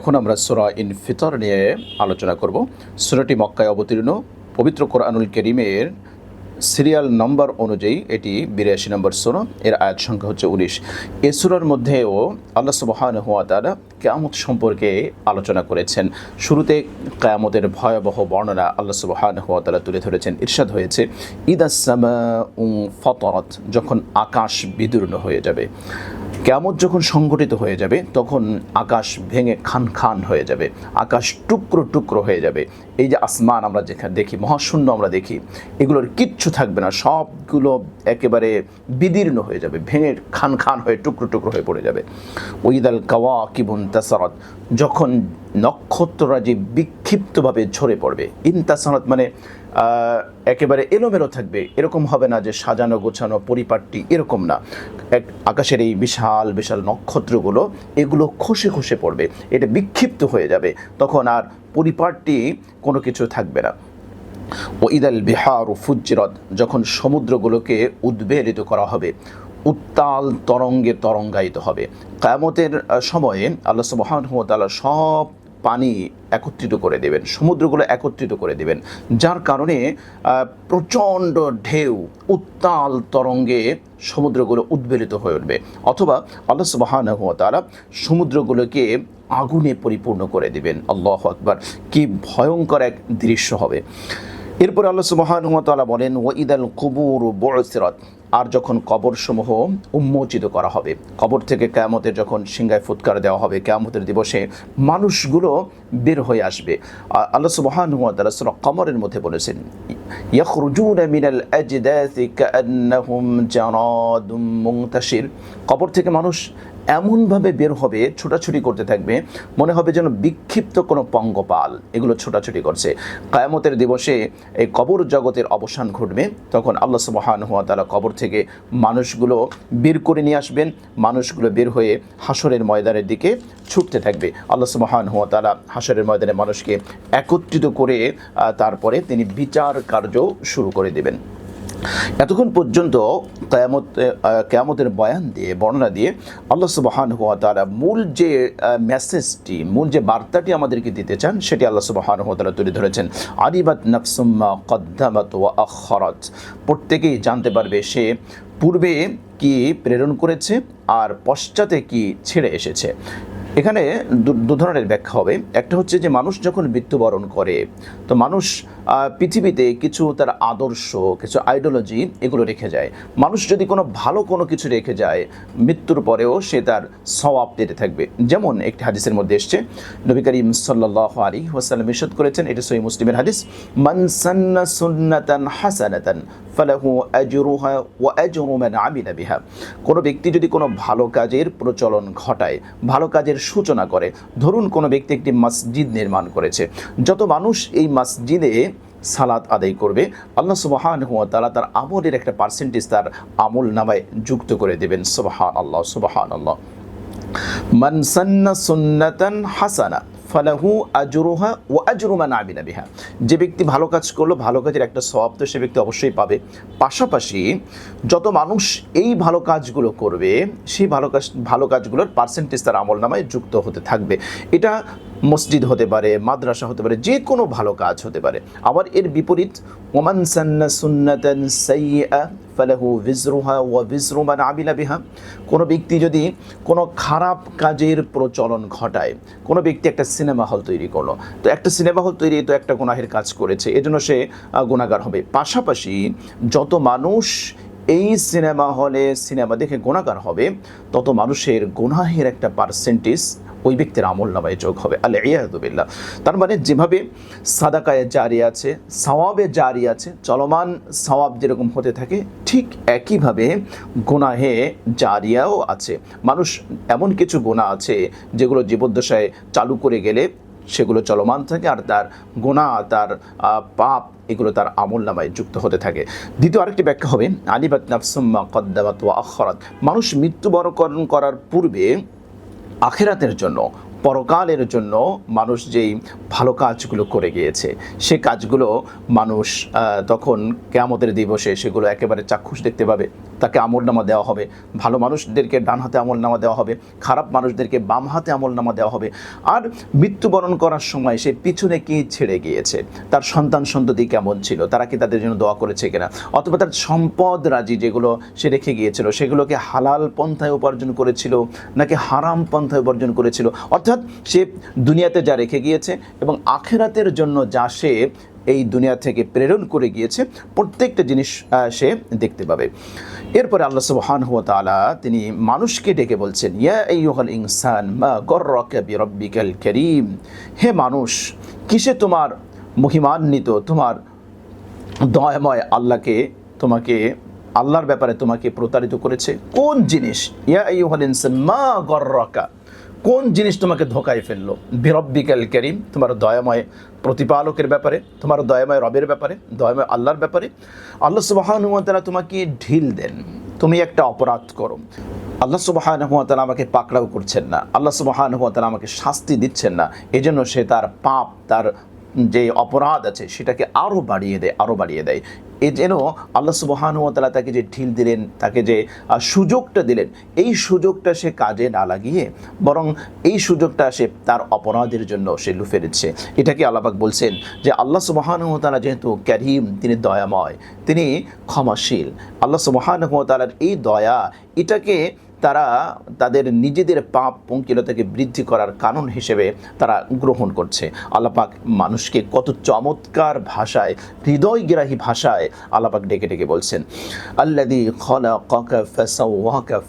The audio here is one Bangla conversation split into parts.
এখন আমরা সুরা ইন ফিতর নিয়ে আলোচনা করব। সুরাটি মক্কায় অবতীর্ণ, পবিত্র কোরআনুল করিমের সিরিয়াল নম্বর অনুযায়ী এটি বিরাশি নম্বর সুরা, এর আয়াত সংখ্যা হচ্ছে উনিশ। এ সুরার মধ্যেও আল্লাহ সুবহান হুয়া তারা কেয়ামত সম্পর্কে আলোচনা করেছেন। শুরুতে কেয়ামতের ভয়াবহ বর্ণনা আল্লাহ সুবহান হুয়া তালা তুলে ধরেছেন, ইরশাদ হয়েছে ইদাসমা উং ফতরত যখন আকাশ বিদীর্ণ হয়ে যাবে। কেমন যখন সংগঠিত হয়ে যাবে, তখন আকাশ ভেঙে খান খান হয়ে যাবে, আকাশ টুকরো টুকরো হয়ে যাবে। এই যে আসমান আমরা যেখানে দেখি, মহাশূন্য আমরা দেখি, এগুলোর কিচ্ছু থাকবে না, সবগুলো একেবারে বিদীর্ণ হয়ে যাবে, ভেঙে খান খান হয়ে, টুকরো টুকরো হয়ে পড়ে যাবে। ওইদাল কাওয়া কিবুন তাসারত, যখন নক্ষত্ররাজি বিক্ষিপ্তভাবে ঝরে পড়বে ইনতাসারত মানে একেবারে এলোমেলো থাকবে। এরকম হবে না যে সাজানো, গোছানো, পরিপাটি এরকম না। এক আকাশের এই বিশাল বিশাল নক্ষত্রগুলো, এগুলো খসে খসে পড়বে। এটা বিক্ষিপ্ত হয়ে যাবে। তখন আর পরিপাটি কোনো কিছু থাকবে না। ও ইদাল বিহার ও ফুজ্জিরত, যখন সমুদ্রগুলোকে উদ্বেলিত করা হবে, উত্তাল তরঙ্গে তরঙ্গায়িত হবে। কায়ামতের সময়ে আল্লাহ সুবহানাহু সব পানি একত্রিত করে দেবেন, সমুদ্রগুলো একত্রিত করে দেবেন, যার কারণে প্রচণ্ড ঢেউ, উত্তাল তরঙ্গে সমুদ্রগুলো উদ্বেলিত হয়ে উঠবে। অথবা আল্লাহ সুবহানাহু ওয়া তাআলা সমুদ্রগুলোকে আগুনে পরিপূর্ণ করে দেবেন। আল্লাহ আকবার। কি ভয়ঙ্কর এক দৃশ্য হবে। এরপর আল্লাহ সুবহানাহু ওয়া তাআলা বলেন ওয়াইদাল কুবুর বুসিরাত। আর যখন কবরসমূহ উন্মোচিত করা হবে, কবর থেকে কেয়ামতের যখন সিংহায় ফুৎকার দেওয়া হবে, কেয়ামতের দিবসে মানুষগুলো বের হয়ে আসবে। আল্লাহ সুবহান তাআলা সূরা কমরের মধ্যে বলেছেন يخرجون من الأجداث كأنهم جراد منتشر কবর থেকে মানুষ এমনভাবে বের হবে, ছোটাছুটি করতে থাকবে, মনে হবে যেন বিক্ষিপ্ত কোনো পঙ্গপাল। এগুলো ছোটাছুটি করছে। কায়ামতের দিবসে এই কবর জগতের অবসান ঘটবে। তখন আল্লাহ সুবহান হুয়া তালা কবর থেকে মানুষগুলো বের করে নিয়ে আসবেন। মানুষগুলো বের হয়ে হাসরের ময়দানের দিকে ছুটতে থাকবে। আল্লাহ সুবহান হুয়া তালা হাসরের ময়দানে মানুষকে একত্রিত করে তারপরে তিনি বিচার কার্য শুরু করে দেবেন। এতক্ষণ পর্যন্ত কেয়ামত কেয়ামতের বয়ান দিয়ে, বর্ণনা দিয়ে আল্লাহ সুবাহান হুয়া তারা মূল যে মেসেজটি মূল যে বার্তাটি আমাদেরকে দিতে চান, সেটি আল্লাহ সুবাহান হুয়া তারা তুলে ধরেছেন। আরিবাত নফসুম্মা কদ্দামাত ওয়া আখরাত। প্রত্যেকেই জানতে পারবে সে পূর্বে কি প্রেরণ করেছে আর পশ্চাতে কি ছেড়ে এসেছে। এখানে দু- ধরনের ব্যাখ্যা হবে। একটা হচ্ছে যে মানুষ যখন মৃত্যুবরণ করে, তো মানুষ পৃথিবীতে কিছু তার আদর্শ, কিছু আইডিওলজি এগুলো রেখে যায়। মানুষ যদি কোনো ভালো কোনো কিছু রেখে যায়, মৃত্যুর পরেও সে তার সওয়াব পেতে থাকবে। যেমন একটি হাদিসের মধ্যে এসছে, নবী করিম সাল্লাহ আলী ওয়াসাল্লাম ইরশাদ করেছেন, এটা সহি মুসলিমের হাদিস, মান সান্না সুন্নাতান হাসানাতান বিহা। কোনো ব্যক্তি যদি কোনো ভালো কাজের প্রচলন ঘটায়, ভালো কাজের সূচনা করে, ধরুন কোনো ব্যক্তি একটি মসজিদ নির্মাণ করেছে, যত মানুষ এই মসজিদে সালাত আদায় করবে, আল্লাহ সুবাহান হুয়া তালা তার আমলের একটা পার্সেন্টেজ তার আমল নামায় যুক্ত করে দেবেন সুবাহান আল্লাহ সুবাহান আল্লাহ মান সান্না সুন্নাতান হাসানা। ফালাহু আজরুহা ও আজরুমান আবিনা বিহা। যে ব্যক্তি ভালো কাজ করল, ভালো কাজের একটা স্বভাব তো সে ব্যক্তি অবশ্যই পাবে। পাশাপাশি যত মানুষ এই ভালো কাজগুলো করবে, সেই ভালো কাজ, ভালো কাজগুলোর পার্সেন্টেজ তার আমল নামায় যুক্ত হতে থাকবে। এটা মসজিদ হতে পারে, মাদ্রাসা হতে পারে, যে কোনো ভালো কাজ হতে পারে। আবার এর বিপরীত, ওমান সান্না সুন্নাতান সাইয়্যা ফালাহু ওয়া আমিলা বিহা। কোনো ব্যক্তি যদি কোনো খারাপ কাজের প্রচলন ঘটায়, কোনো ব্যক্তি একটা সিনেমা হল তৈরি করল, তো একটা সিনেমা হল তৈরি, তো একটা গুনাহের কাজ করেছে, এজন্য সে গুনাহগার হবে। পাশাপাশি যত মানুষ এই সিনেমা হলে সিনেমা দেখে গুণাগার হবে, তত মানুষের গুনাহের একটা পার্সেন্টেজ ওই ব্যক্তির আমল নামায় যোগ হবে। আল্লাহ ইয়াদুবিল্লাহ তার মানে যেভাবে সাদাকায় জারি আছে, সওয়াবে জারি আছে, চলমান সওয়াব যেরকম হতে থাকে, ঠিক একইভাবে গোনাহে জারিয়াও আছে। মানুষ এমন কিছু গোনা আছে যেগুলো জীবদ্দশায় চালু করে গেলে সেগুলো চলমান থাকে আর তার গোনা, তার পাপ এগুলো তার আমল নামায় যুক্ত হতে থাকে। দ্বিতীয় আরেকটি ব্যাখ্যা হবে, আলিবাত নাফসুম্মা কদ্দাবাত ওয়া আখরাত। মানুষ মৃত্যুবরণ করার পূর্বে আখেরাতের জন্য পরকালের জন্য মানুষ যেই ভালো কাজগুলো করে গিয়েছে, সে কাজগুলো মানুষ তখন কেয়ামতের দিবসে সেগুলো একেবারে চাক্ষুষ দেখতে পাবে। তাকে আমল নামা দেওয়া হবে। ভালো মানুষদেরকে ডান হাতে আমল নামা দেওয়া হবে। খারাপ মানুষদেরকে বাম হাতে আমল নামা দেওয়া হবে। আর মৃত্যুবরণ করার সময় সে পিছনে কি ছেড়ে গিয়েছে? তার সন্তান সন্ততি কেমন ছিল? তারা কি তাদের জন্য দোয়া করেছে কিনা? অথবা তার সম্পদ রাজি যেগুলো সে রেখে গিয়েছিল, সেগুলোকে হালাল পন্থায় উপার্জন করেছিল, নাকি হারাম পন্থায় উপার্জন করেছিল? অর্থাৎ সে দুনিয়াতে যা রেখে গিয়েছে এবং আখেরাতের জন্য যা সে এই দুনিয়া থেকে প্রেরণ করে গিয়েছে, প্রত্যেকটা জিনিস সে দেখতে পাবে। এরপরে আল্লাহ সুবহান হুয়া তাআলা তিনি মানুষকে ডেকে বলছেন, ইয়া আইয়ুহাল ইনসান, মা গররাকা বিরাব্বিকাল কারীম। হে মানুষ, কিসে তোমার মহিমান্বিত, তোমার দয়াময় আল্লাহকে, তোমাকে, আল্লাহর ব্যাপারে তোমাকে প্রতারিত করেছে? কোন জিনিস? ইয়া আইয়ুহাল ইনসান, মা গররাকা কোন জিনিস তোমাকে ধোকায় ফেলল? বিরব্বিকাল করিম, তোমার দয়াময় প্রতিপালকের ব্যাপারে, তোমার দয়াময় রবের ব্যাপারে, দয়াময় আল্লাহর ব্যাপারে। আল্লাহ সুবাহানুমতালা তোমাকে ঢিল দেন। তুমি একটা অপরাধ করো। আল্লাহ সুবাহান সুবাহানুমতালা আমাকে পাকড়াও করছেন না। আল্লাহ সুবাহান সুবাহানুমতালা আমাকে শাস্তি দিচ্ছেন না। এজন্য সে তার পাপ, তার যে অপরাধ আছে সেটাকে আরও বাড়িয়ে দেয় আরও বাড়িয়ে দেয়। এ যেন আল্লাহ সুবাহানুমতালা তাকে যে ঢিল দিলেন, তাকে যে সুযোগটা দিলেন, এই সুযোগটা সে কাজে না লাগিয়ে বরং এই সুযোগটা সে তার অপরাধের জন্য সে লুফে দিচ্ছে এটাকে আল্লাপাক বলছেন যে আল্লাহ সুবাহানুমতালা যেহেতু ক্যারিম, তিনি দয়াময়, তিনি ক্ষমাশীল। আল্লাহ সুবাহানুমতালার এই দয়া, এটাকে তারা তাদের নিজেদের পাপ পঙ্কিলতাকে বৃদ্ধি করার কারণ হিসেবে তারা গ্রহণ করছে। আল্লাপাক মানুষকে কত চমৎকার ভাষায়, হৃদয়গ্রাহী ভাষায় আল্লাপাক ডেকে ডেকে বলছেন আল্লাদি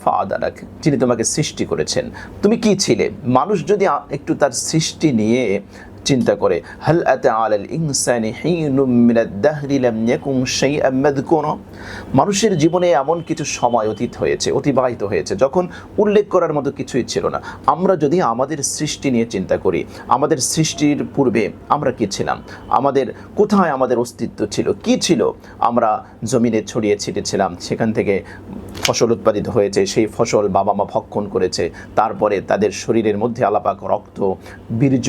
ফাদালাক যিনি তোমাকে সৃষ্টি করেছেন। তুমি কি ছিলে? মানুষ যদি একটু তার সৃষ্টি নিয়ে চিন্তা করে, হাল আতা আলাল ইনসানি মানুষের জীবনে এমন কিছু সময় অতীত হয়েছে, অতিবাহিত হয়েছে, যখন উল্লেখ করার মতো কিছুই ছিল না। আমরা যদি আমাদের সৃষ্টি নিয়ে চিন্তা করি, আমাদের সৃষ্টির পূর্বে আমরা কি ছিলাম? আমাদের কোথায় আমাদের অস্তিত্ব ছিল? কি ছিল? আমরা জমিনে ছড়িয়ে ছিটেছিলাম, সেখান থেকে ফসল উৎপাদিত হয়েছে, সেই ফসল বাবা মা ভক্ষণ করেছে, তারপরে তাদের শরীরের মধ্যে আলাপাক রক্ত, বীর্য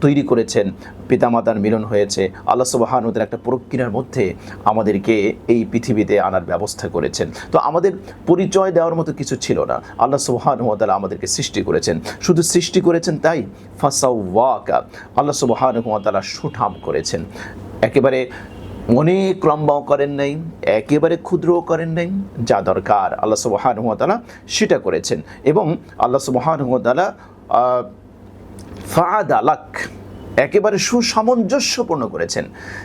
তৈরি করেছেন। পিতামাতার মিলন হয়েছে। আল্লাহ সুবাহানুদের একটা প্রক্রিয়ার মধ্যে আমাদেরকে এই পৃথিবীতে আনার ব্যবস্থা করেছেন। তো আমাদের পরিচয় দেওয়ার মতো কিছু ছিল না। আল্লাহ সুবাহানুতালা আমাদেরকে সৃষ্টি করেছেন। শুধু সৃষ্টি করেছেন তাই? ফাসাওয়াকা। আল্লাহ সুবাহানুতালা সুঠাম করেছেন। একেবারে অনেক লম্বাও করেন নাই, একেবারে ক্ষুদ্রও করেন নাই, যা দরকার। আল্লাহ সুবাহানুতালা সেটা করেছেন। এবং আল্লাহ সুবাহানুতালা ফাদ আলাক একেবারে সুসামঞ্জস্যপূর্ণ করেছেন।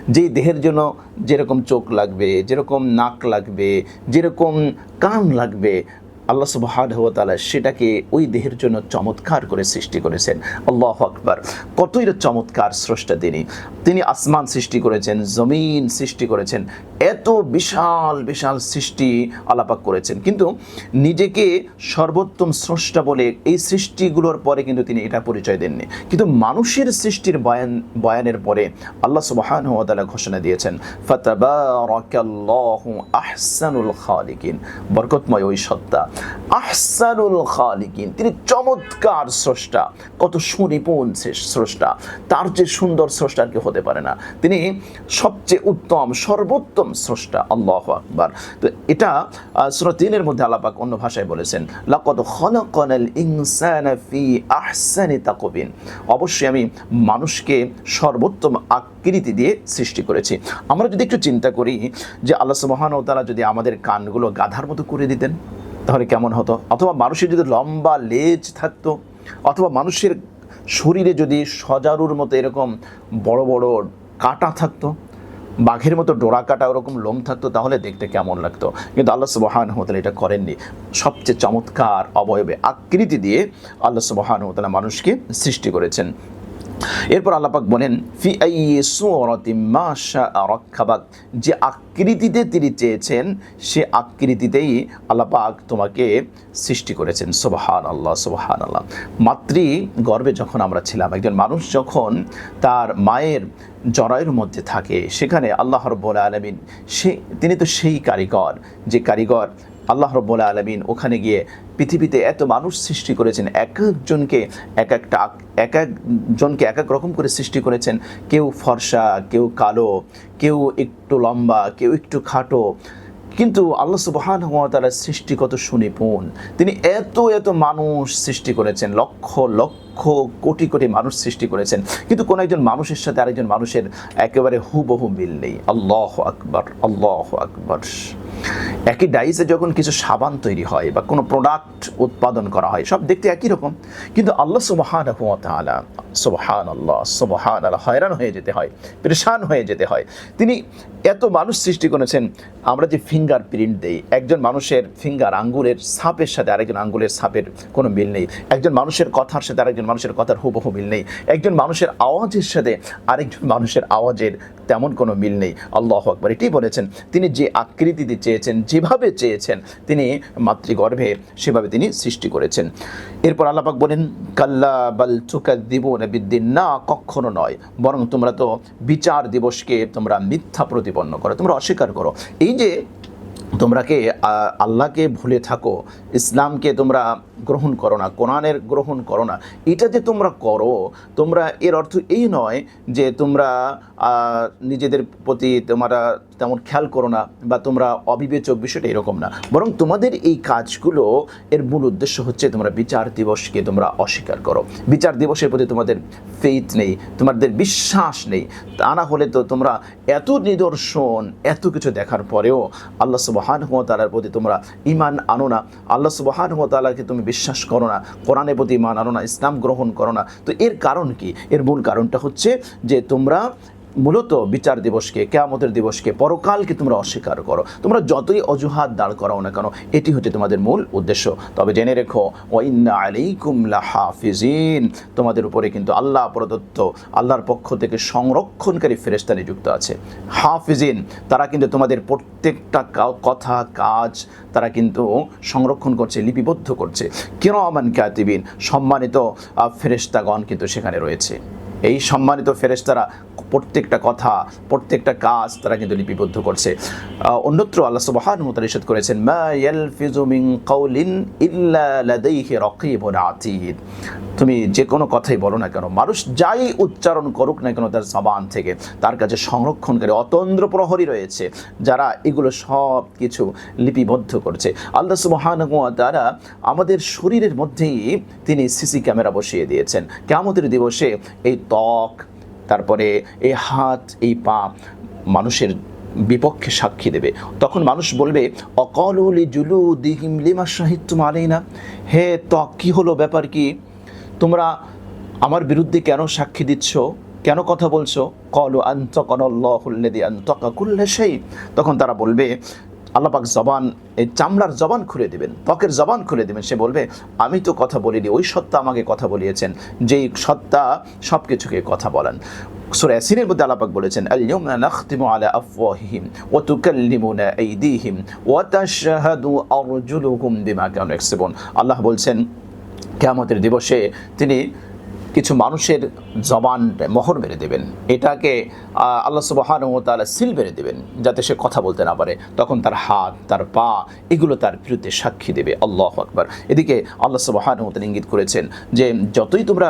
যে দেহের জন্য যেরকম চোখ লাগবে, যেরকম নাক লাগবে, যেরকম কান লাগবে আল্লাহ সুবাহানহতালা সেটাকে ওই দেহের জন্য চমৎকার করে সৃষ্টি করেছেন। আল্লাহ আকবার। কতই চমৎকার স্রষ্টা তিনি। তিনি আসমান সৃষ্টি করেছেন, জমিন সৃষ্টি করেছেন, এত বিশাল বিশাল সৃষ্টি আলাপাক করেছেন। কিন্তু নিজেকে সর্বোত্তম স্রষ্টা বলে এই সৃষ্টিগুলোর পরে কিন্তু তিনি এটা পরিচয় দেননি। কিন্তু মানুষের সৃষ্টির বয়ান, বয়ানের পরে আল্লাহ সুবহান তাআলা ঘোষণা দিয়েছেন, ফাতাবারাকাল্লাহু আহসানুল খালিকিন। বরকতময় ওই সত্তা। আহসানুল খালিকিন, তিনি চমৎকার স্রষ্টা। কত সুনিপুণ স্রষ্টা। তার যে সুন্দর স্রষ্টা কি হতে পারে না। তিনি সবচেয়ে উত্তম, সর্বোত্তম স্রষ্টা। আল্লাহ আকবার। তো এটা সুরা তিনের মধ্যে আলাপাক অন্য ভাষায় বলেছেন, লাকদ খলাকানাল ইনসানা ফি আহসানি তাকবিন অবশ্যই আমি মানুষকে সর্বোত্তম আকৃতি দিয়ে সৃষ্টি করেছি। আমরা যদি একটু চিন্তা করি যে আল্লাহ সুবহান ও তাআলা যদি আমাদের কানগুলো গাধার মতো করে দিতেন। তাহলে কেমন হতো? অথবা মানুষের যদি লম্বা লেজ থাকতো, অথবা মানুষের শরীরে যদি সজারুর মতো এরকম বড় বড় কাঁটা থাকতো, বাঘের মতো ডোরা কাটা ওরকম লোম থাকতো, তাহলে দেখতে কেমন লাগতো? কিন্তু আল্লাহ সুবহান হতালা এটা করেননি। সবচেয়ে চমৎকার অবয়বে আকৃতি দিয়ে আল্লাহ সুবহান হতালা মানুষকে সৃষ্টি করেছেন। এরপর আল্লাপাক বলেন, ফি রক্ষাবাক যে আকৃতিতে তিনি চেয়েছেন, সে আকৃতিতেই আল্লাপাক তোমাকে সৃষ্টি করেছেন। সুবহান আল্লাহ সুবহান আল্লাহ মাতৃ গর্বে যখন আমরা ছিলাম, একজন মানুষ যখন তার মায়ের জরায়ুর মধ্যে থাকে, সেখানে আল্লাহ রব্বুল আলমিন সে, তিনি তো সেই কারিগর, যে কারিগর আল্লাহ রব্বুল আলমিন ওখানে গিয়ে পৃথিবীতে এত মানুষ সৃষ্টি করেছেন, এক একজনকে, এক একটা এক একজনকে এক এক রকম করে সৃষ্টি করেছেন। কেউ ফর্সা, কেউ কালো, কেউ একটু লম্বা, কেউ একটু খাটো। কিন্তু আল্লাহ সুবহান তাআলার সৃষ্টি কত সুনিপুণ। তিনি এত এত মানুষ সৃষ্টি করেছেন, লক্ষ লক্ষ, কোটি কোটি মানুষ সৃষ্টি করেছেন। কিন্তু কোনো একজন মানুষের সাথে আরেকজন মানুষের একেবারে হুবহু মিল নেই। আল্লাহ আকবার আল্লাহ আকবার। একই ডাইসে যখন কিছু সাবান তৈরি হয় বা কোনো প্রোডাক্ট উৎপাদন করা হয়, সব দেখতে একই রকম। কিন্তু আল্লাহ সুবহান তাআলা সুবহান আল্লাহ সুবহান আল্লাহ হয়রান হয়ে যেতে হয়, পরেশান হয়ে যেতে হয়। তিনি এত মানুষ সৃষ্টি করেছেন, আমরা যে ফিঙ্গার প্রিন্ট দেই, একজন মানুষের ফিঙ্গার আঙ্গুলের সাপের সাথে আরেকজন আঙ্গুলের সাপের কোনো মিল নেই। একজন মানুষের কথার সাথে আরেকজন মানুষের কথার হুবহু মিল নেই। একজন মানুষের আওয়াজের সাথে আরেকজন মানুষের আওয়াজের তেমন কোনো মিল নেই। আল্লাহ আকবর। এটি বলেছেন, তিনি যে আকৃতিতে চেয়েছেন, যেভাবে চেয়েছেন, তিনি মাতৃগর্ভে সেভাবে তিনি সৃষ্টি করেছেন। এরপর আল্লাপাক বলেন, কাল্লা বাল চুকা দিব বিদ্দিন। না, কখনো নয়। বরং তোমরা তো বিচার দিবসকে তোমরা মিথ্যা প্রতিপন্ন করো, তোমরা অস্বীকার করো। এই যে তোমরাকে, আ- আল্লাহকে ভুলে থাকো, ইসলামকে তোমরা গ্রহণ করো না, কোরআনের গ্রহণ করো না। এটা যে তোমরা করো, তোমরা, এর অর্থ এই নয় যে তোমরা নিজেদের প্রতি তোমরা তেমন খেয়াল করো না বা তোমরা অবিবেচক বিষয়টা এরকম না। বরং তোমাদের এই কাজগুলো, এর মূল উদ্দেশ্য হচ্ছে তোমরা বিচার দিবসকে তোমরা অস্বীকার করো। বিচার দিবসের প্রতি তোমাদের ফেইথ নেই, তোমাদের বিশ্বাস নেই। তা না হলে তো তোমরা এত নিদর্শন, এত কিছু দেখার পরেও আল্লাহ সুবহান তালার প্রতি তোমরা ইমান আনো না। আল্লাহ সুবহান তালাকে তুমি বিশ্বাস করো না। কোরআনের প্রতি ইমান আনো না, ইসলাম গ্রহণ করো না। তো এর কারণ কি? এর মূল কারণটা হচ্ছে যে তোমরা মূলত বিচার দিবসকে কেয়ামতের দিবসকে পরকালকে তোমরা অস্বীকার করো। তোমরা যতই অজুহাত দাঁড় করাও না কেন এটি হচ্ছে তোমাদের মূল উদ্দেশ্য। তবে জেনে রেখো ওয়াইন্না তোমাদের উপরে কিন্তু আল্লাহ প্রদত্ত আল্লাহর পক্ষ থেকে সংরক্ষণকারী ফেরেস্তা নিযুক্ত আছে। হাফিজিন তারা কিন্তু তোমাদের প্রত্যেকটা কথা কাজ তারা কিন্তু সংরক্ষণ করছে লিপিবদ্ধ করছে। কেন কিরমান কাতিবিন সম্মানিত আহ, ফেরেশতাগণ কিন্তু সেখানে রয়েছে। এই সম্মানিত ফেরেশতারা প্রত্যেকটা কথা, প্রত্যেকটা কাজ তারা কিন্তু লিপিবদ্ধ করছে। অন্যত্র আল্লাহ ওয়া তাআলা করেছেন তুমি যে কোনো কথাই বলো না কেন, মানুষ যাই উচ্চারণ করুক না কেন তার জবান থেকে, তার কাছে সংরক্ষণকারী, অতন্দ্র প্রহরী রয়েছে, যারা এগুলো সব কিছু লিপিবদ্ধ করছে। আল্লাহ সুবহানাহু ওয়া তাআলা আমাদের শরীরের মধ্যেই তিনি সিসি ক্যামেরা বসিয়ে দিয়েছেন। কেমতের দিবসে এই ত্বক, তারপরে এই হাত, এই পা মানুষের বিপক্ষে সাক্ষী দেবে। তখন মানুষ বলবে, অকলি জুলু দিহিম লিমা সাহিত্য মানেই না হে ত্বক, কী হলো ব্যাপার কি? তোমরা আমার বিরুদ্ধে কেন সাক্ষী দিচ্ছ? কেন কথা বলছো? কলু আন্তকনল্লাহুল্লেদি আন্তকাকুল্লে সেই তখন তারা বলবে আল্লাপাক জবান, এই চামড়ার জবান খুলে দেবেন, ত্বকের জবান খুলে দেবেন। সে বলবে, আমি তো কথা বলিনি, ওই সত্তা আমাকে কথা বলিয়েছেন, যেই সত্তা সব কিছুকে কথা বলেন। সূরা মধ্যে আল্লাপাক বলেছেন, আল-ইয়াউমা নাখতিমু আলা আফওয়াহিহিম ওয়া তুকাল্লিমুনা আইদিহিম ওয়া তাশহাদু আরজুলুহুম বিমা কানু ইয়াকসিবুন। আল্লাহ বলছেন, কেয়ামতের দিবসে তিনি কিছু মানুষের জবান মোহর মেরে দেবেন। এটাকে আল্লাহ সুবাহান ও তালা সিল মেরে দেবেন, যাতে সে কথা বলতে না পারে। তখন তার হাত, তার পা, এগুলো তার বিরুদ্ধে সাক্ষী দেবে। আল্লাহ আকবার। এদিকে আল্লাহ সুবাহান ও ইঙ্গিত করেছেন যে, যতই তোমরা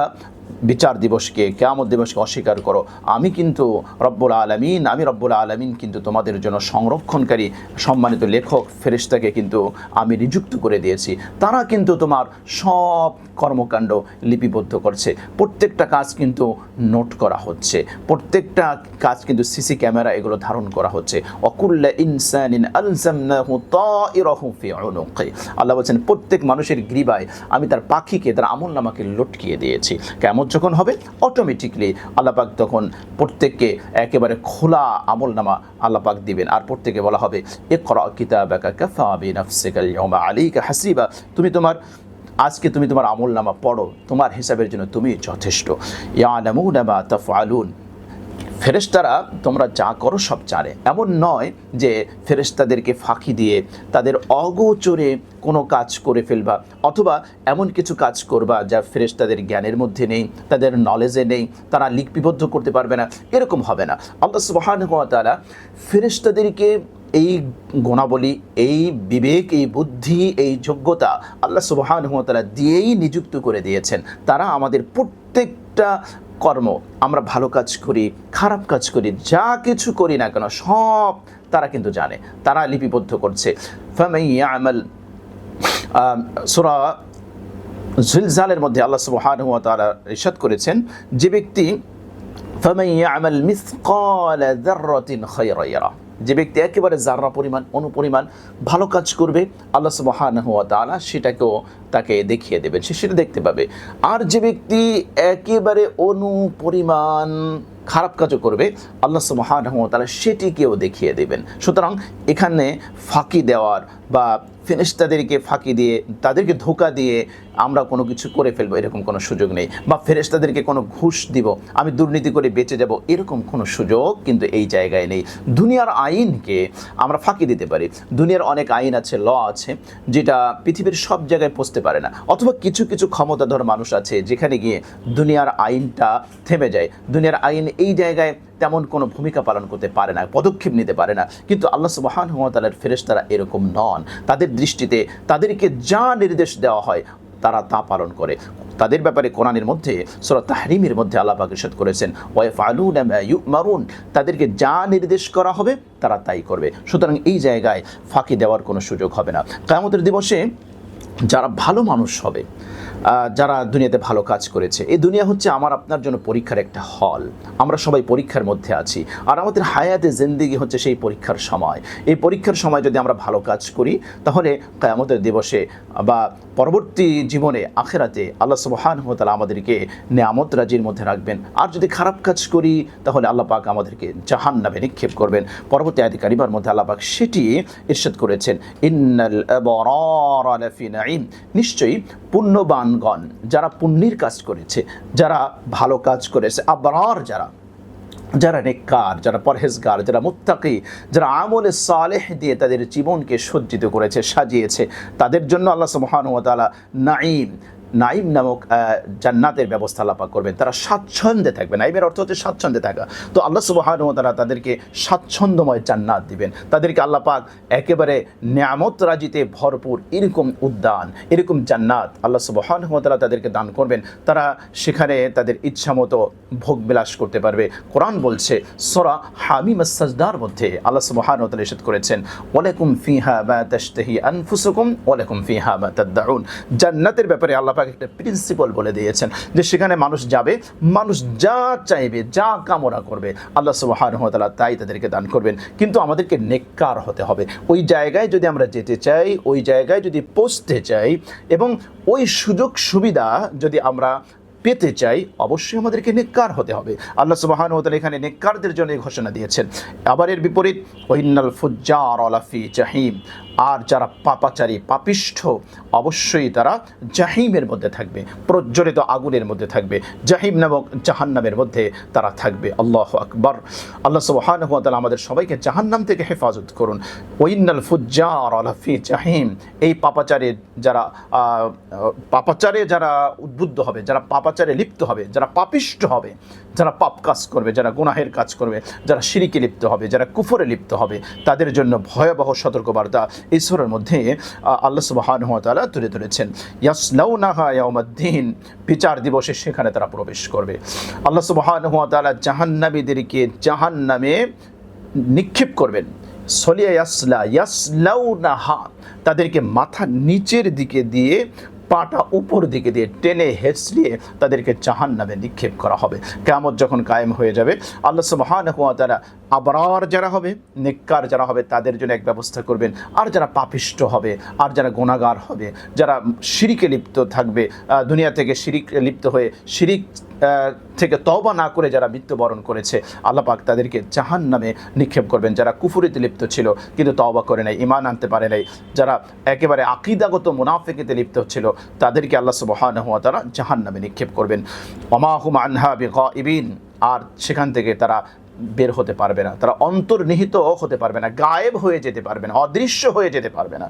বিচার দিবসকে, কেয়ামত দিবসকে অস্বীকার করো। আমি কিন্তু রব্বুল আলমিন, আমি রব্বুল আলমিন কিন্তু তোমাদের জন্য সংরক্ষণকারী, সম্মানিত লেখক ফেরিস্তাকে কিন্তু আমি নিযুক্ত করে দিয়েছি। তারা কিন্তু তোমার সব কর্মকাণ্ড লিপিবদ্ধ করছে। প্রত্যেকটা কাজ কিন্তু নোট করা হচ্ছে। প্রত্যেকটা কাজ কিন্তু সিসি ক্যামেরা এগুলো ধারণ করা হচ্ছে। অকুল্লা ইনসানিন ফি আল্লাহ বলছেন, প্রত্যেক মানুষের গ্রীবায় আমি তার পাখিকে, তার আমল নামাকে লটকিয়ে দিয়েছি। কেমন যখন হবে অটোমেটিকলি আল্লাপাক তখন প্রত্যেককে একেবারে খোলা আমল নামা আল্লাপাক দিবেন। আর প্রত্যেকে বলা হবে এ করা বিনাফসিকা আল-ইয়াওমা হাসিবা। তুমি তোমার, আজকে তুমি তোমার আমল নামা পড়ো, তোমার হিসাবের জন্য তুমি যথেষ্ট। ইয়া নামু নামা তফ তাফআলুন। ফেরেশতারা, তোমরা যা করো সব জানে। এমন নয় যে ফেরেশতাদেরকে ফাঁকি দিয়ে তাদের অগোচরে কোনো কাজ করে ফেলবা, অথবা এমন কিছু কাজ করবা যা ফেরেশতাদের জ্ঞানের মধ্যে নেই, তাদের নলেজে নেই, তারা লিপিবদ্ধ করতে পারবে না। এরকম হবে না। আল্লাহ সুবহানাহু ওয়া তাআলা ফেরেশতাদেরকে এই গুণাবলী, এই বিবেক, এই বুদ্ধি, এই যোগ্যতা আল্লাহ সুবহানাহু ওয়া তাআলা দিয়েই নিযুক্ত করে দিয়েছেন। তারা আমাদের প্রত্যেকটা কর্ম, আমরা ভালো কাজ করি, খারাপ কাজ করি, যা কিছু করি না কেন, সব তারা কিন্তু জানে, তারা লিপিবদ্ধ করছে। ফামাইয়ামাল সুরা জুলজালের মধ্যে আল্লাহ সুবহানাহু হুয়া তারা ইসাদ করেছেন, যে ব্যক্তি, ফামান ইয়ামাল মিসকাল যাররাতিন খায়রা ইয়ারা। যে ব্যক্তি একেবারে জাররা পরিমাণ, অনুপরিমাণ ভালো কাজ করবে, আল্লাহ সুবহানাহু ওয়া তালা সেটাকেও তাকে দেখিয়ে দেবেন, সে সেটা দেখতে পাবে। আর যে ব্যক্তি একেবারে অনুপরিমাণ খারাপ কাজও করবে, আল্লাহ সুবহানাহু হওয়া তালা সেটিকেও দেখিয়ে দেবেন। সুতরাং এখানে ফাঁকি দেওয়ার বা ফেরেশতাদেরকে ফাঁকি দিয়ে, তাদেরকে ধোকা দিয়ে আমরা কোনো কিছু করে ফেলব, এরকম কোনো সুযোগ নেই। বা ফেরেশতাদেরকে কোনো ঘুষ দিব, আমি দুর্নীতি করে বেঁচে যাব, এরকম কোনো সুযোগ কিন্তু এই জায়গায় নেই। দুনিয়ার আইনকে আমরা ফাঁকি দিতে পারি। দুনিয়ার অনেক আইন আছে, ল আছে, যেটা পৃথিবীর সব জায়গায় পৌঁছতে পারে না। অথবা কিছু কিছু ক্ষমতাধর মানুষ আছে, যেখানে গিয়ে দুনিয়ার আইনটা থেমে যায়। দুনিয়ার আইন এই জায়গায় তেমন কোনো ভূমিকা পালন করতে পারে না, পদক্ষেপ নিতে পারে না। কিন্তু আল্লাহ সুবাহান হুমতালার ফেরেশতারা এরকম নন। তাদের দৃষ্টিতে তাদেরকে যা নির্দেশ দেওয়া হয়, তারা তা পালন করে। তাদের ব্যাপারে কোরআনের মধ্যে, সুরা তাহরিমের মধ্যে আল্লাহ পাক ইরশাদ করেছেন ওয়াইফ আলুন মারুন তাদেরকে যা নির্দেশ করা হবে, তারা তাই করবে। সুতরাং এই জায়গায় ফাঁকি দেওয়ার কোনো সুযোগ হবে না। কায়ামতের দিবসে যারা ভালো মানুষ হবে যারা দুনিয়াতে ভালো কাজ করেছে। এই দুনিয়া হচ্ছে আমার আপনার জন্য পরীক্ষার একটা হল। আমরা সবাই পরীক্ষার মধ্যে আছি। আর আমাদের হায়াতে জিন্দিগি হচ্ছে সেই পরীক্ষার সময়। এই পরীক্ষার সময় যদি আমরা ভালো কাজ করি, তাহলে কায়ামতের দিবসে বা পরবর্তী জীবনে, আখেরাতে আল্লাহ সুবহান তালা আমাদেরকে নেয়ামত রাজির মধ্যে রাখবেন। আর যদি খারাপ কাজ করি, তাহলে আল্লাহ পাক আমাদেরকে জাহান নামে নিক্ষেপ করবেন। পরবর্তী আয়াতি কারিমার মধ্যে আল্লাহ পাক সেটি ইরশাদ করেছেন, ইন্নাল নিশ্চয়ই লাফি নাঈম যারা পুণ্যের কাজ করেছে, যারা ভালো কাজ করেছে, আবরার যারা যারা নেককার, যারা পরহেজগার, যারা মুত্তাকি, যারা আমলে সালেহ দিয়ে তাদের জীবনকে সজ্জিত করেছে, সাজিয়েছে, তাদের জন্য আল্লাহ সুবহানাহু ওয়া নাঈম নাইম নামক জান্নাতের ব্যবস্থা লাপা করবেন। তারা স্বাচ্ছন্দ্যে থাকবে। নাইমের অর্থ হচ্ছে স্বাচ্ছন্দ্যে থাকা। তো আল্লাহ সুবাহান তারা তাদেরকে স্বাচ্ছন্দ্যময় জান্নাত দিবেন। তাদেরকে আল্লাহ পাক একেবারে নিয়ামত রাজিতে ভরপুর এরকম উদ্যান, এরকম জান্নাত আল্লাহ সুবাহান তারা তাদেরকে দান করবেন। তারা সেখানে তাদের ইচ্ছা মতো ভোগ বিলাস করতে পারবে। কোরআন বলছে, সরা হামিম সাজদার মধ্যে আল্লাহ সুবহান তাআলা ইরশাদ করেছেন ওয়ালাইকুম ফিহা মা তাশতাহি আনফুসুকুম, ওয়ালাকুম ফিহা মা তাদউন জান্নাতের ব্যাপারে আল্লাহ পাক একটা প্রিন্সিপাল বলে দিয়েছেন যে সেখানে মানুষ যাবে, মানুষ যা চাইবে, যা কামনা করবে, আল্লাহ সুবাহানহতালা তাই তাদেরকে দান করবেন। কিন্তু আমাদেরকে নেককার হতে হবে। ওই জায়গায় যদি আমরা যেতে চাই, ওই জায়গায় যদি পৌঁছতে চাই এবং ওই সুযোগ সুবিধা যদি আমরা পেতে চাই, অবশ্যই আমাদেরকে নেককার হতে হবে। আল্লাহ সুবাহান ওতাল এখানে নেককারদের জন্য ঘোষণা দিয়েছেন। আবার এর বিপরীত ওহিনাল ফুজ্জার আলাফি জাহিম। আর যারা পাপাচারী, পাপিষ্ঠ, অবশ্যই তারা জাহিমের মধ্যে থাকবে, প্রজ্বলিত আগুনের মধ্যে থাকবে, জাহিম নামক জাহান্নামের মধ্যে তারা থাকবে। আল্লাহ আকবর। আল্লাহ সুবহান তালা আমাদের সবাইকে জাহান্নাম থেকে হেফাজত করুন। ওইনাল ফুজ্জার আলাফি জাহিম। এই পাপাচারের যারা পাপাচারে যারা উদ্বুদ্ধ হবে, যারা পাপাচারে লিপ্ত হবে, যারা পাপিষ্ট হবে, যারা পাপ কাজ করবে, যারা গুনাহের কাজ করবে, যারা সিঁড়িকে লিপ্ত হবে, যারা কুফরে লিপ্ত হবে, তাদের জন্য ভয়াবহ সতর্কবার্তা সুরের মধ্যে আল্লাহ সুবহান তাআলা তুলে ধরেছেন। ইয়াসলাউনাহা ইয়াউমাদ্দিন, বিচার দিবসে সেখানে তারা প্রবেশ করবে। আল্লাহ সুবহান তাআলা জাহান্নামীদেরকে জাহান্নামে নিক্ষেপ করবেন। সলিয়া ইয়াসলা, ইয়াসলাউনাহা, তাদেরকে মাথা নিচের দিকে দিয়ে পাটা উপর দিকে দিয়ে টেনে হেঁচড়িয়ে তাদেরকে জাহান নামে নিক্ষেপ করা হবে। কেমন যখন কায়েম হয়ে যাবে আল্লাহ হওয়া তারা আবরার যারা হবে নিকার যারা হবে তাদের জন্য এক ব্যবস্থা করবেন। আর যারা পাপিষ্ট হবে আর যারা গুণাগার হবে যারা শিরিকে লিপ্ত থাকবে দুনিয়া থেকে সিরিক লিপ্ত হয়ে আহ, থেকে তওবা না করে যারা মৃত্যুবরণ করেছে আল্লাপাক তাদেরকে জাহান নামে নিক্ষেপ করবেন। যারা কুফুরিতে লিপ্ত ছিল, কিন্তু তওবা করে নাই ইমান আনতে পারে নাই। যারা একেবারে আকিদাগত মুনাফিকিতে লিপ্ত ছিল, তাদেরকে আল্লাহ সুবহান হওয়া তারা জাহান নামে নিক্ষেপ করবেন। অমাহুম আনহা বি ইবিন আর সেখান থেকে তারা বের হতে পারবে না। তারা অন্তর্নিহিত হতে পারবে না, গায়েব হয়ে যেতে পারবে না, অদৃশ্য হয়ে যেতে পারবে না।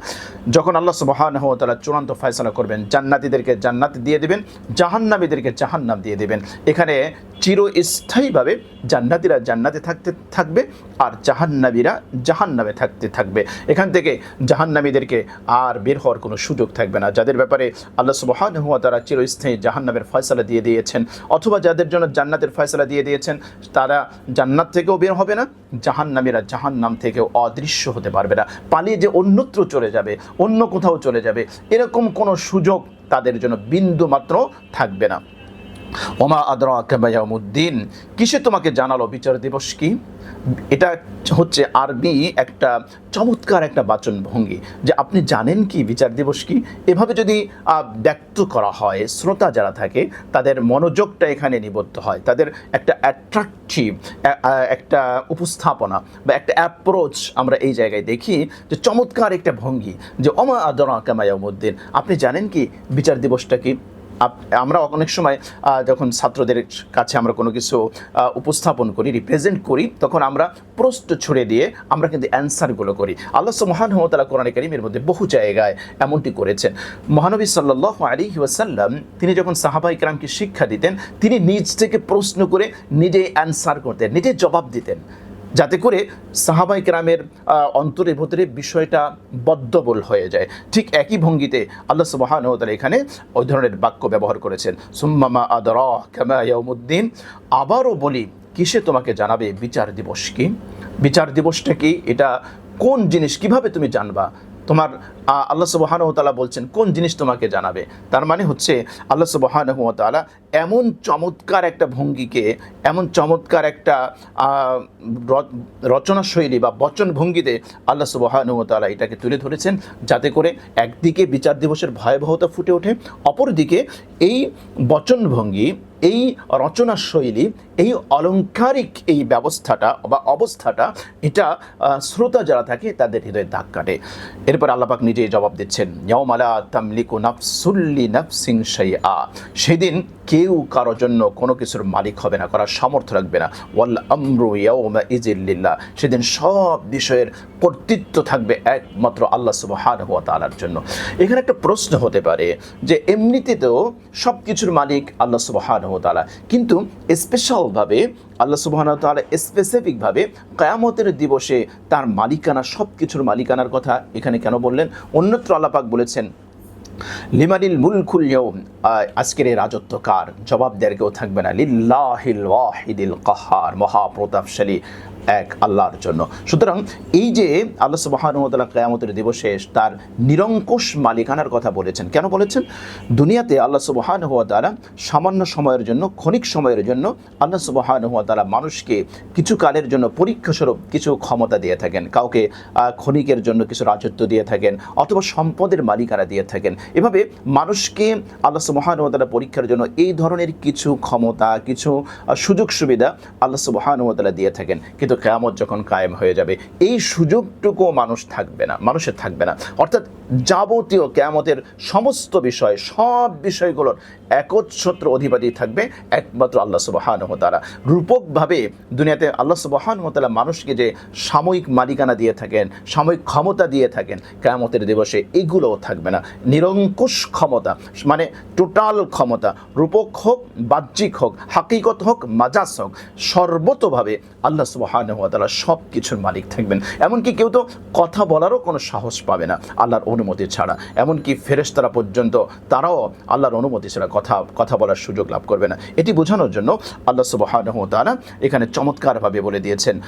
যখন আল্লাহ সুবহানাহু ওয়া তাআলা চূড়ান্ত ফয়সালা করবেন, জান্নাতীদেরকে জান্নাত দিয়ে দেবেন, জাহান্নামীদেরকে জাহান্নাম দিয়ে দেবেন। এখানে চিরস্থায়ীভাবে জান্নাতিরা জান্নাতে থাকতে থাকবে আর জাহান্নাবীরা জাহান্নামে থাকতে থাকবে। এখান থেকে জাহান্নামীদেরকে আর বের হওয়ার কোনো সুযোগ থাকবে না। যাদের ব্যাপারে আল্লাহ সুবহান হুয়া তারা চিরস্থায়ী জাহান্নামের ফয়সলা দিয়ে দিয়েছেন, অথবা যাদের জন্য জান্নাতের ফয়সলা দিয়ে দিয়েছেন, তারা জান্নাত থেকেও বের হবে না, জাহান্নামীরা জাহান্নাম থেকেও অদৃশ্য হতে পারবে না। পালিয়ে যে অন্যত্র চলে যাবে, অন্য কোথাও চলে যাবে, এরকম কোনো সুযোগ তাদের জন্য বিন্দু মাত্র থাকবে না। ওমা আদরা কেবায়ামুদ্দিন কিসে তোমাকে জানালো বিচার দিবস কি? এটা হচ্ছে আরবি একটা চমৎকার একটা বাচন ভঙ্গি যে আপনি জানেন কি বিচার দিবস কি? এভাবে যদি ব্যক্ত করা হয়, শ্রোতা যারা থাকে, তাদের মনোযোগটা এখানে নিবদ্ধ হয়। তাদের একটা অ্যাট্রাকটিভ একটা উপস্থাপনা বা একটা অ্যাপ্রোচ আমরা এই জায়গায় দেখি যে চমৎকার একটা ভঙ্গি যে অমা আদরা কামায়ামুদ্দিন আপনি জানেন কি বিচার দিবসটা কি? আমরা অনেক সময় যখন ছাত্রদের কাছে আমরা কোনো কিছু উপস্থাপন করি রিপ্রেজেন্ট করি, তখন আমরা প্রশ্ন ছুড়ে দিয়ে আমরা কিন্তু অ্যান্সারগুলো করি। আল্লাহ মহান হমতালা কোরআন করিমের মধ্যে বহু জায়গায় এমনটি করেছেন। মহানবী সাল্লাহ আলী ওয়াসাল্লাম, তিনি যখন সাহাবা ইকরামকে শিক্ষা দিতেন, তিনি নিজ থেকে প্রশ্ন করে নিজে অ্যান্সার করতেন নিজে জবাব দিতেন। যাতে করে সাহাবাই গ্রামের অন্তরে ভেতরে বিষয়টা বদ্ধবল হয়ে যায়। ঠিক একই ভঙ্গিতে আল্লাহ সুবাহান তারা এখানে ওই ধরনের বাক্য ব্যবহার করেছেন। সুম্মামা আদর কামায়ামুদ্দিন আবারও বলি, কিসে তোমাকে জানাবে বিচার দিবস কি? বিচার দিবসটা কি? এটা কোন জিনিস? কীভাবে তুমি জানবা? তোমার আল্লাহ সুবহান তালা বলছেন, কোন জিনিস তোমাকে জানাবে? তার মানে হচ্ছে, আল্লাহ সুবহান তালা এমন চমৎকার একটা ভঙ্গিকে, এমন চমৎকার একটা রচনা শৈলী বা বচন ভঙ্গিতে আল্লাহ সুবহান তালা এটাকে তুলে ধরেছেন, যাতে করে একদিকে বিচার দিবসের ভয়াবহতা ফুটে ওঠে, অপরদিকে এই বচন ভঙ্গি এই রচনা শৈলী এই অলংকারিক এই ব্যবস্থাটা বা অবস্থাটা, এটা শ্রোতা যারা থাকে তাদের হৃদয়ে দাগ কাটে। এরপর আল্লাপাক নিজেই জবাব দিচ্ছেন ইয়মালা তামলিকু নাফসুল্লি নাফসিং শাইআ। সেদিন কেউ কারোর জন্য কোনো কিছুর মালিক হবে না, করার সামর্থ্য রাখবে না। ওয়াল আমরু ইয়াউমা ইজিল্লিল্লাহ সেদিন সব বিষয়ের কর্তৃত্ব থাকবে একমাত্র আল্লাহ সুবহানাহু ওয়া তাআলার জন্য। এখানে একটা প্রশ্ন হতে পারে যে এমনিতেও সব কিছুর মালিক আল্লাহ সুবহানাহু ওয়া তাআলা, কিন্তু স্পেশালভাবে আল্লাহ সুবহানাহু তালা স্পেসিফিকভাবে কায়ামতের দিবসে তার মালিকানা সব কিছুর মালিকানার কথা এখানে কেন বললেন? অন্যত্র আল্লাপাক বলেছেন, লিমানিল মুল ইয়ৌম আজকের এই রাজত্ব কার? জবাব দেওয়ার কেউ থাকবে না। লিল্লাহিল ওয়াহিদিল কাহার মহাপ্রতাপশালী এক আল্লাহর জন্য। সুতরাং এই যে আল্লাহ সুবাহানুমতাল্লাহ কেয়ামতের দিবসে তার নিরঙ্কুশ মালিকানার কথা বলেছেন, কেন বলেছেন? দুনিয়াতে আল্লাহ সুবাহান হওয়া দ্বারা সামান্য সময়ের জন্য, ক্ষণিক সময়ের জন্য আল্লাহ সুবাহান হওয়া দ্বারা মানুষকে কিছু কালের জন্য পরীক্ষাস্বরূপ কিছু ক্ষমতা দিয়ে থাকেন, কাউকে ক্ষণিকের জন্য কিছু রাজত্ব দিয়ে থাকেন অথবা সম্পদের মালিকানা দিয়ে থাকেন। এভাবে মানুষকে আল্লাহ সুবাহানুমতালা পরীক্ষার জন্য এই ধরনের কিছু ক্ষমতা, কিছু সুযোগ সুবিধা আল্লাহ সুবাহানুমতালা দিয়ে থাকেন। কিন্তু কেয়ামত যখন কায়েম হয়ে যাবে, এই সুযোগটুকু মানুষ থাকবে না, মানুষের থাকবে না। অর্থাৎ যাবতীয় কেয়ামতের সমস্ত বিষয়, সব বিষয়গুলোর একচ্ছত্র অধিপতি থাকবে একমাত্র আল্লাহ সুবাহান তারা রূপকভাবে দুনিয়াতে আল্লাহ সুবাহান তালা মানুষকে যে সাময়িক মালিকানা দিয়ে থাকেন, সাময়িক ক্ষমতা দিয়ে থাকেন, কেয়ামতের দিবসে এগুলোও থাকবে না। নিরঙ্কুশ ক্ষমতা মানে টোটাল ক্ষমতা, রূপক হোক, বাহ্যিক হোক, হাকিকত হোক মাজাস হোক, সর্বতভাবে আল্লাহ সুবাহান তালা সব কিছুর মালিক থাকবেন। এমনকি কেউ তো কথা বলারও কোনো সাহস পাবে না আল্লাহর অনুমতি ছাড়া। এমনকি ফেরেস্তারা পর্যন্ত তারাও আল্লাহর অনুমতি ছাড়া কথা কথা বলার সুযোগ লাভ করবে না। এটি বোঝানোর জন্য আল্লাহ সুবাহানহতালা এখানে চমৎকারভাবে বলে দিয়েছেন।